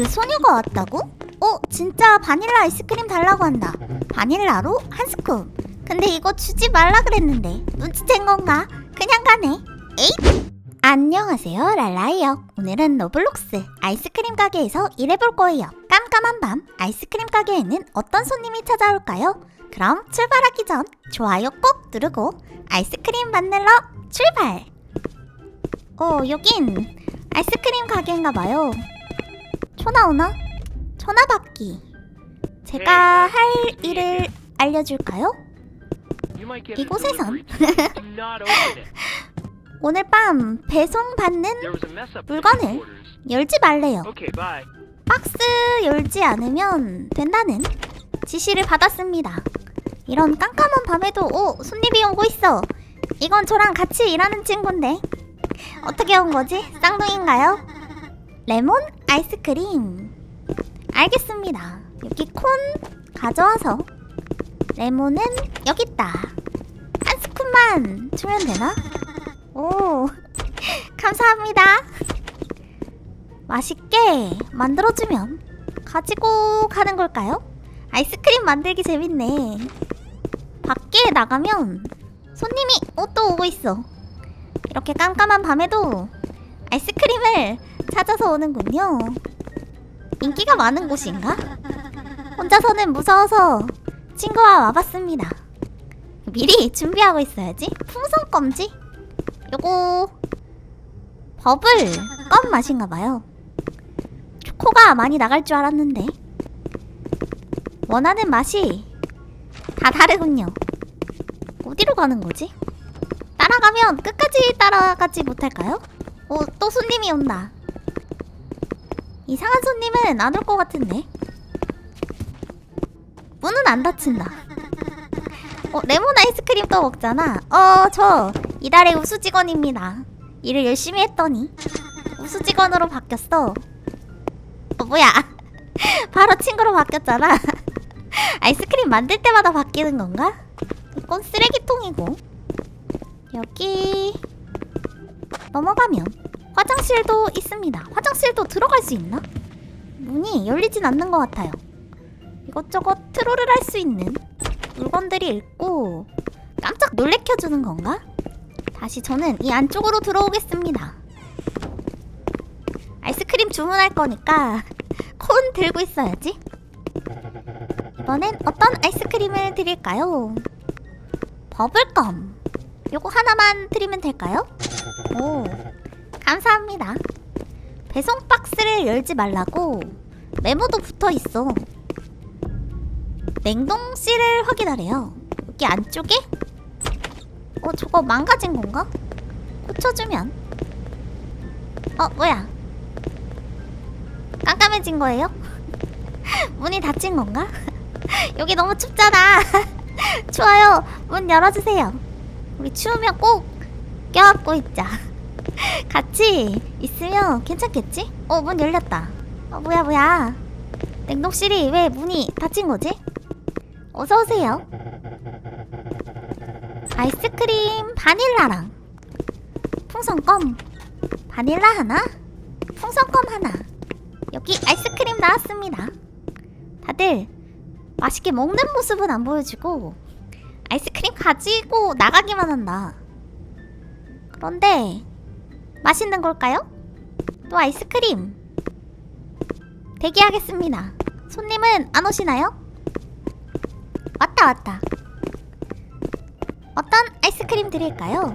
그 소녀가 왔다고? 어, 진짜 바닐라 아이스크림 달라고 한다. 바닐라로 한 스쿱. 근데 이거 주지 말라 그랬는데 눈치챈 건가? 그냥 가네. 에잇! 안녕하세요, 랄라이요. 오늘은 로블록스 아이스크림 가게에서 일해볼 거예요. 깜깜한 밤 아이스크림 가게에는 어떤 손님이 찾아올까요? 그럼 출발하기 전 좋아요 꼭 누르고 아이스크림 만들러 출발! 어, 여긴 아이스크림 가게인가 봐요. 전화 오나? 전화 받기. 제가 할 일을 알려줄까요? 이곳에선 오늘 밤 배송 받는 물건을 열지 말래요. 박스 열지 않으면 된다는 지시를 받았습니다. 이런 깜깜한 밤에도 오 손님이 오고 있어. 이건 저랑 같이 일하는 친구인데 어떻게 온 거지? 쌍둥이인가요? 레몬 아이스크림. 알겠습니다. 여기 콘 가져와서 레몬은 여기 있다. 한 스푼만 주면 되나? 오 감사합니다. 맛있게 만들어주면 가지고 가는 걸까요? 아이스크림 만들기 재밌네. 밖에 나가면 손님이 어, 또 오고 있어. 이렇게 깜깜한 밤에도 아이스크림을 찾아서 오는군요. 인기가 많은 곳인가? 혼자서는 무서워서 친구와 와봤습니다. 미리 준비하고 있어야지. 풍선 껌지? 요거 버블 껌 맛인가 봐요. 초코가 많이 나갈 줄 알았는데 원하는 맛이 다 다르군요. 어디로 가는 거지? 따라가면 끝까지 따라가지 못할까요? 어, 또 손님이 온다. 이상한 손님은 안 올 것 같은데. 문은 안 닫힌다. 어, 레몬 아이스크림 또 먹잖아. 어, 저 이달의 우수 직원입니다. 일을 열심히 했더니 우수 직원으로 바뀌었어. 어, 뭐야? 바로 친구로 바뀌었잖아. 아이스크림 만들 때마다 바뀌는 건가? 이건 쓰레기통이고. 여기 넘어가면 화장실도 있습니다. 화장실도 들어갈 수 있나? 문이 열리진 않는 것 같아요. 이것저것 트롤을 할 수 있는 물건들이 있고 깜짝 놀래켜주는 건가? 다시 저는 이 안쪽으로 들어오겠습니다. 아이스크림 주문할 거니까 콘 들고 있어야지. 이번엔 어떤 아이스크림을 드릴까요? 버블껌. 요거 하나만 드리면 될까요? 오, 감사합니다. 배송 박스를 열지 말라고 메모도 붙어 있어. 냉동실을 확인하래요. 여기 안쪽에? 어, 저거 망가진 건가? 고쳐주면. 어, 뭐야? 깜깜해진 거예요? 문이 닫힌 건가? 여기 너무 춥잖아. 추워요. 문 열어주세요. 우리 추우면 꼭 껴안고 있자. 같이 있으면 괜찮겠지? 어, 문 열렸다. 어, 뭐야, 뭐야. 냉동실이 왜 문이 닫힌 거지? 어서 오세요. 아이스크림 바닐라랑 풍선껌 바닐라 하나, 풍선껌 하나. 여기 아이스크림 나왔습니다. 다들 맛있게 먹는 모습은 안 보여주고 아이스크림 가지고 나가기만 한다. 그런데 맛있는 걸까요? 또 아이스크림 대기하겠습니다. 손님은 안 오시나요? 왔다 왔다. 어떤 아이스크림 드릴까요?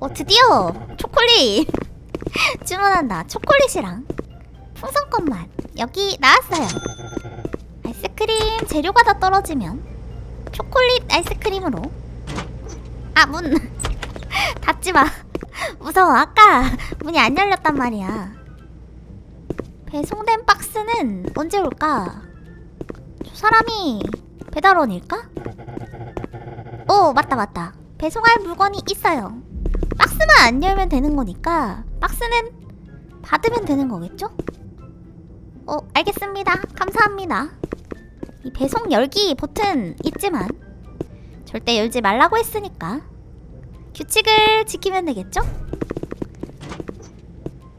어 드디어 초콜릿 주문한다. 초콜릿이랑 풍선껌 맛 여기 나왔어요. 아이스크림 재료가 다 떨어지면 초콜릿 아이스크림으로. 아 문. 닫지 마. 무서워. 아까 문이 안 열렸단 말이야. 배송된 박스는 언제 올까? 저 사람이 배달원일까? 오 맞다 맞다. 배송할 물건이 있어요. 박스만 안 열면 되는 거니까 박스는 받으면 되는 거겠죠? 어 알겠습니다. 감사합니다 이 배송 열기 버튼 있지만 절대 열지 말라고 했으니까 규칙을 지키면 되겠죠?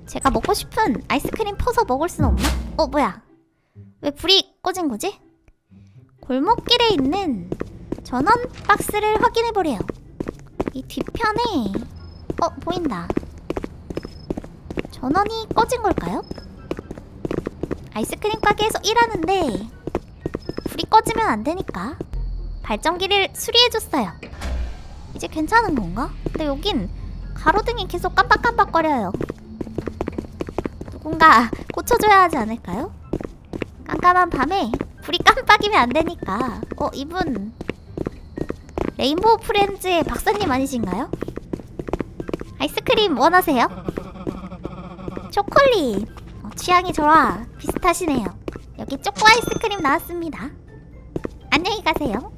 제가 먹고 싶은 아이스크림 퍼서 먹을 순 없나? 어 뭐야 왜 불이 꺼진 거지? 골목길에 있는 전원 박스를 확인해 보래요 이 뒤편에 어 보인다 전원이 꺼진 걸까요? 아이스크림 가게에서 일하는데 불이 꺼지면 안 되니까 발전기를 수리해줬어요. 이제 괜찮은 건가? 근데 여긴 가로등이 계속 깜빡깜빡거려요. 누군가 고쳐줘야 하지 않을까요? 깜깜한 밤에 불이 깜빡이면 안 되니까. 어, 이분 레인보우 프렌즈의 박사님 아니신가요? 아이스크림 원하세요? 초콜릿. 어, 취향이 저와 비슷하시네요. 여기 초코 아이스크림 나왔습니다. 안녕히 가세요.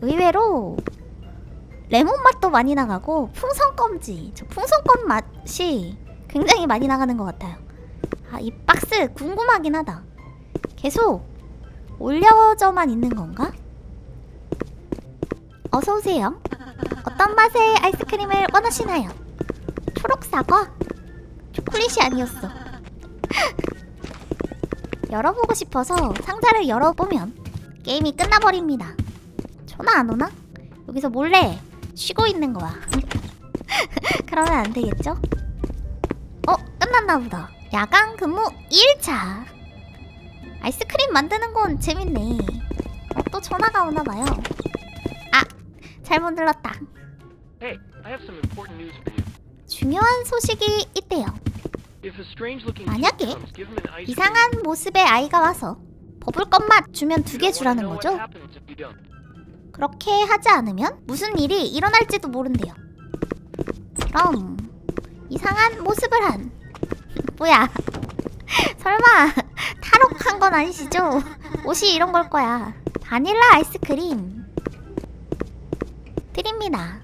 의외로 레몬 맛도 많이 나가고 풍선껌지 저 풍선껌 맛이 굉장히 많이 나가는 것 같아요. 아 이 박스 궁금하긴 하다. 계속 올려져만 있는 건가? 어서 오세요. 어떤 맛의 아이스크림을 원하시나요? 초록 사과? 초콜릿이 아니었어. 열어보고 싶어서 상자를 열어보면 게임이 끝나버립니다. 전화 안 오나? 여기서 몰래 쉬고 있는 거야. 그러면 안 되겠죠? 어, 끝났나 보다. 야간 근무 1차. 아이스크림 만드는 건 재밌네. 어, 또 전화가 오나 봐요. 아, 잘못 눌렀다. Hey, I have some important news for you. 중요한 소식이 있대요. If a strange-looking 만약에 kid comes, give him an ice cream. 이상한 모습의 아이가 와서 버블 껌 맛 주면 두 개 주라는 거죠? 그렇게 하지 않으면 무슨 일이 일어날지도 모른대요. 그럼 이상한 모습을 한 뭐야? 설마 탈옥한 건 아니시죠? 옷이 이런 걸 거야. 바닐라 아이스크림 드립니다.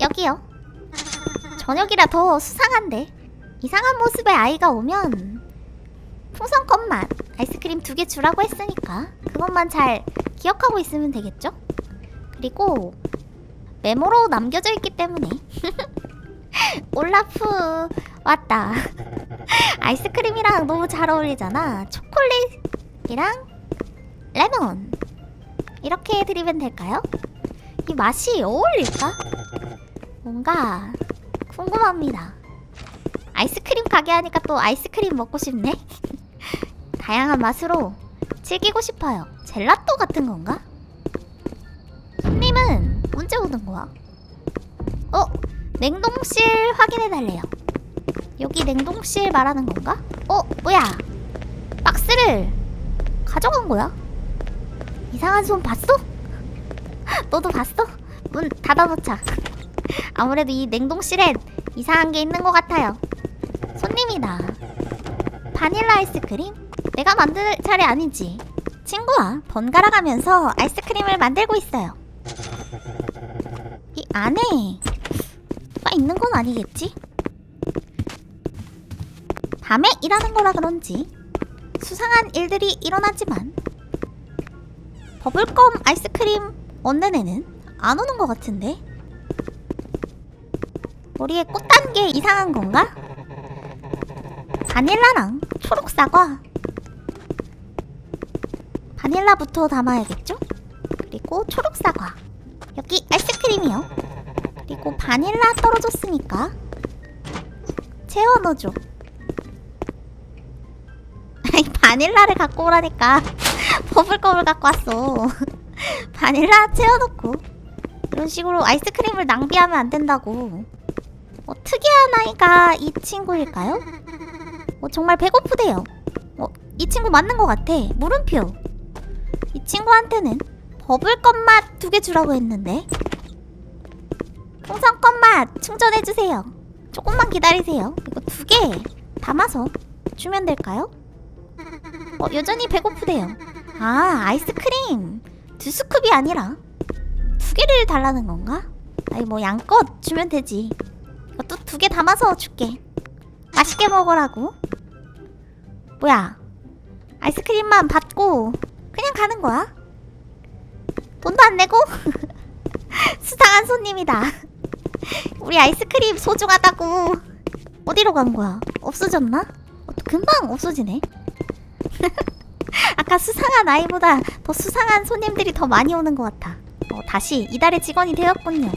여기요. 저녁이라 더 수상한데 이상한 모습의 아이가 오면 풍선껌 맛 아이스크림 두 개 주라고 했으니까 그것만 잘 기억하고 있으면 되겠죠? 그리고 메모로 남겨져 있기 때문에 올라프 왔다 아이스크림이랑 너무 잘 어울리잖아 초콜릿이랑 레몬 이렇게 드리면 될까요? 이 맛이 어울릴까? 뭔가 궁금합니다 아이스크림 가게 하니까 또 아이스크림 먹고 싶네 다양한 맛으로 즐기고 싶어요 젤라또 같은 건가? 손님은 언제 오는 거야? 어? 냉동실 확인해 달래요. 여기 냉동실 말하는 건가? 어? 뭐야? 박스를 가져간 거야? 이상한 손 봤어? 너도 봤어? 문 닫아놓자. 아무래도 이 냉동실엔 이상한 게 있는 것 같아요. 손님이다. 바닐라 아이스크림? 내가 만들 차례 아니지. 친구와 번갈아 가면서 아이스크림을 만들고 있어요. 이 안에 가 있는 건 아니겠지? 밤에 일하는 거라 그런지 수상한 일들이 일어나지만 버블껌 아이스크림 얻는 애는 안 오는 것 같은데 머리에 꽃단 게 이상한 건가? 바닐라랑 초록 사과 바닐라부터 담아야겠죠? 그리고 초록 사과 여기 아이스크림이요. 그리고 바닐라 떨어졌으니까 채워 넣어줘. 바닐라를 갖고 오라니까. 버블껌을 갖고 왔어. 바닐라 채워놓고. 이런 식으로 아이스크림을 낭비하면 안 된다고. 어, 특이한 아이가 이 친구일까요? 어, 정말 배고프대요. 어, 이 친구 맞는 것 같아. 물음표. 이 친구한테는 버블껌 맛두 개 주라고 했는데. 풍선껌 맛 충전해주세요. 조금만 기다리세요. 이거 두 개 담아서 주면 될까요? 어, 여전히 배고프대요. 아 아이스크림. 두 스쿱이 아니라 두 개를 달라는 건가? 아니 뭐 양껏 주면 되지. 이것도 두 개 담아서 줄게 맛있게 먹으라고 뭐야 아이스크림만 받고 그냥 가는 거야? 돈도 안 내고? 수상한 손님이다. 우리 아이스크림 소중하다고. 어디로 간 거야? 없어졌나? 어, 또 금방 없어지네. 아까 수상한 아이보다 더 수상한 손님들이 더 많이 오는 것 같아. 어, 다시 이달의 직원이 되었군요.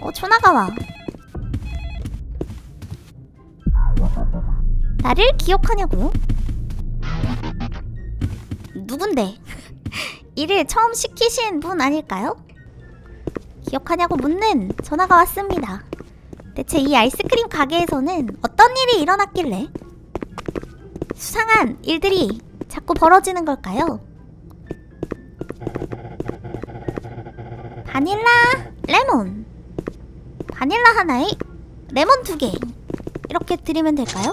어, 초나가와. 나를 기억하냐고요? 누군데? 일을 처음 시키신 분 아닐까요? 기억하냐고 묻는 전화가 왔습니다. 대체 이 아이스크림 가게에서는 어떤 일이 일어났길래 수상한 일들이 자꾸 벌어지는 걸까요? 바닐라 레몬 바닐라 하나에 레몬 두 개 이렇게 드리면 될까요?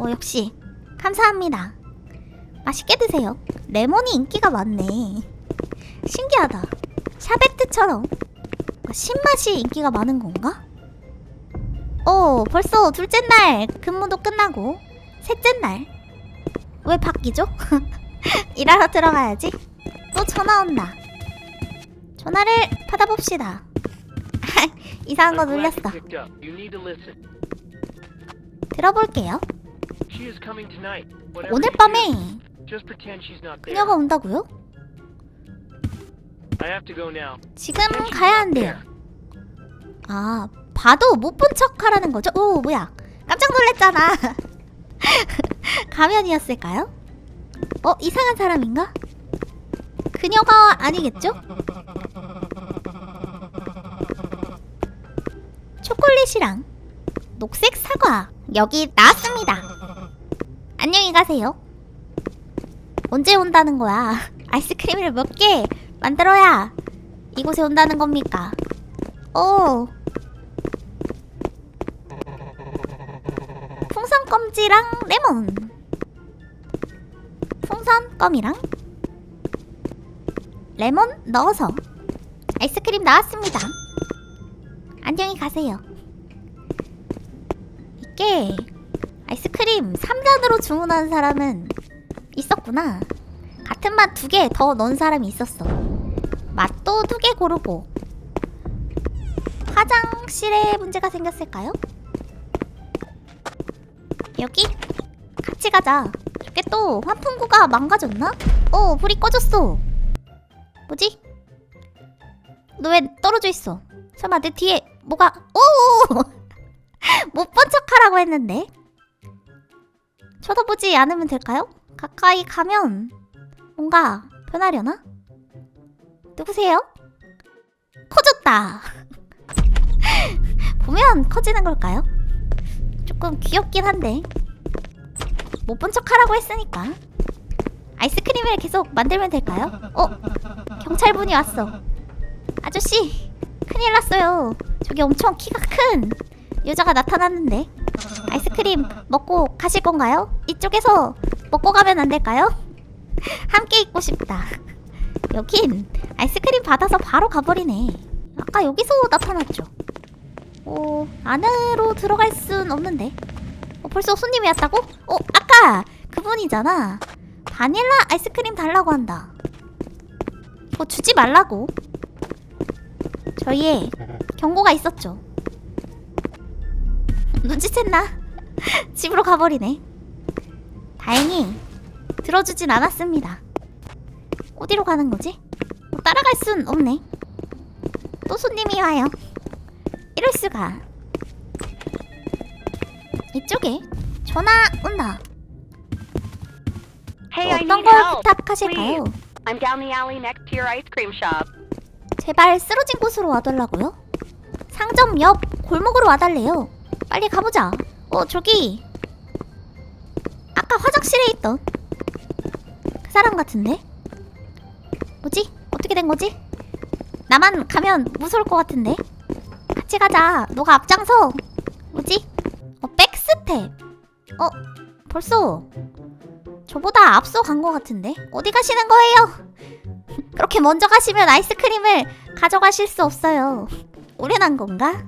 어 역시 감사합니다 맛있게 드세요 레몬이 인기가 많네 신기하다 샤베트처럼 신맛이 인기가 많은 건가? 어, 벌써 둘째 날 근무도 끝나고 셋째 날. 왜 바뀌죠? 일하러 들어가야지. 또 전화 온다. 전화를 받아봅시다. 이상한 거 눌렸어. 들어볼게요. She is coming tonight. Whatever 오늘 밤에. 그녀가 온다고요? I have to go now. 지금 가야 한대요. 아, 봐도 못 본 척 하라는 거죠? 오, 뭐야. 깜짝 놀랐잖아. 가면이었을까요? 어, 이상한 사람인가? 그녀가 아니겠죠? 초콜릿이랑 녹색 사과 여기 나왔습니다. 안녕히 가세요. 언제 온다는 거야? 아이스크림을 몇 개 만들어야 이곳에 온다는 겁니까? 오. 풍선 껌지랑 레몬. 풍선 껌이랑 레몬 넣어서 아이스크림 나왔습니다. 안녕히 가세요. 이게 아이스크림 3잔으로 주문한 사람은 있었구나. 같은 맛 두 개 더 넣은 사람이 있었어. 맛도 두 개 고르고 화장실에 문제가 생겼을까요? 여기 같이 가자. 저게 또 환풍구가 망가졌나? 어, 불이 꺼졌어. 뭐지? 너 왜 떨어져 있어? 설마 내 뒤에 뭐가? 오! 못 본 척하라고 했는데. 쳐다보지 않으면 될까요? 가까이 가면 뭔가 변하려나? 누구세요? 커졌다. 보면 커지는 걸까요? 조금 귀엽긴 한데 못 본 척하라고 했으니까 아이스크림을 계속 만들면 될까요? 어? 경찰분이 왔어 아저씨 큰일 났어요 저기 엄청 키가 큰 여자가 나타났는데 아이스크림 먹고 가실 건가요? 이쪽에서 먹고 가면 안 될까요? 함께 있고 싶다 여긴 아이스크림 받아서 바로 가버리네 아까 여기서 나타났죠 어, 안으로 들어갈 순 없는데. 어, 벌써 손님이 왔다고? 어, 아까 그분이잖아. 바닐라 아이스크림 달라고 한다. 뭐 주지 말라고. 저희의 경고가 있었죠. 눈치챘나? 집으로 가버리네. 다행히 들어주진 않았습니다. 어디로 가는 거지? 뭐 따라갈 순 없네. 또 손님이 와요. 이럴 수가. 이쪽에 전화 온다. Hey, 어떤 걸. 부탁하실까요? I'm down the alley next to your ice cream shop. 제발 쓰러진 곳으로 와달라고요? 상점 옆 골목으로 와달래요. 빨리 가보자. 어 저기 아까 화장실에 있던 그 사람 같은데? 뭐지? 어떻게 된 거지? 나만 가면 무서울 것 같은데? 같이 가자. 너가 앞장서. 뭐지? 어 백스텝. 어 벌써 저보다 앞서 간 것 같은데? 어디 가시는 거예요? 그렇게 먼저 가시면 아이스크림을 가져가실 수 없어요. 오래난 건가?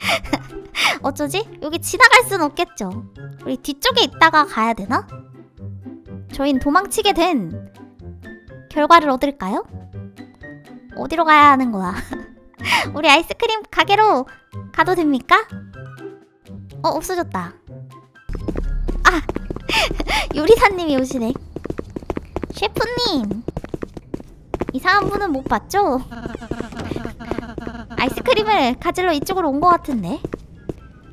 어쩌지? 여기 지나갈 순 없겠죠. 우리 뒤쪽에 있다가 가야 되나? 저흰 도망치게 된 결과를 얻을까요? 어디로 가야 하는 거야? 우리 아이스크림 가게로 가도 됩니까? 어 없어졌다 아 요리사님이 오시네 셰프님 이상한 분은 못 봤죠? 아이스크림을 가지러 이쪽으로 온 것 같은데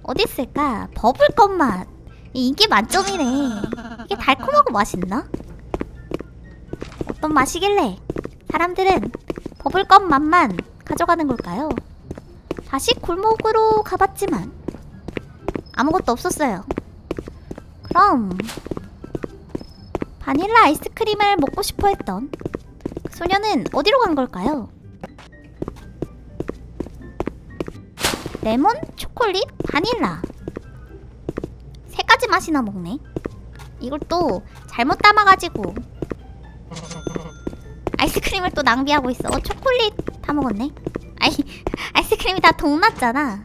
어디 있을까? 버블껌 맛 이게 만점이네 이게 달콤하고 맛있나? 어떤 맛이길래 사람들은 버블껌 맛만 가져가는 걸까요? 다시 골목으로 가봤지만 아무것도 없었어요. 그럼 바닐라 아이스크림을 먹고 싶어 했던 그 소녀는 어디로 간 걸까요? 레몬, 초콜릿, 바닐라 세 가지 맛이나 먹네. 이걸 또 잘못 담아가지고 아이스크림을 또 낭비하고 있어. 어, 초콜릿 다 먹었네. 아이 아이스크림이 다 동났잖아.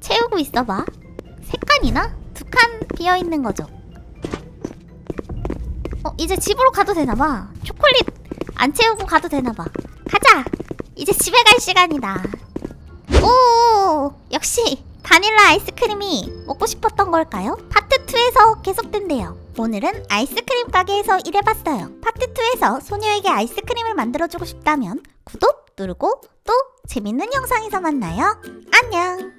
채우고 있어봐. 세 칸이나 두 칸 비어 있는 거죠. 어 이제 집으로 가도 되나봐. 초콜릿 안 채우고 가도 되나봐. 가자. 이제 집에 갈 시간이다. 오 역시 바닐라 아이스크림이 먹고 싶었던 걸까요? 파트 2에서 계속된대요. 오늘은 아이스크림 가게에서 일해봤어요. 파트 2에서 소녀에게 아이스크림을 만들어주고 싶다면 구독 누르고 또 재밌는 영상에서 만나요. 안녕.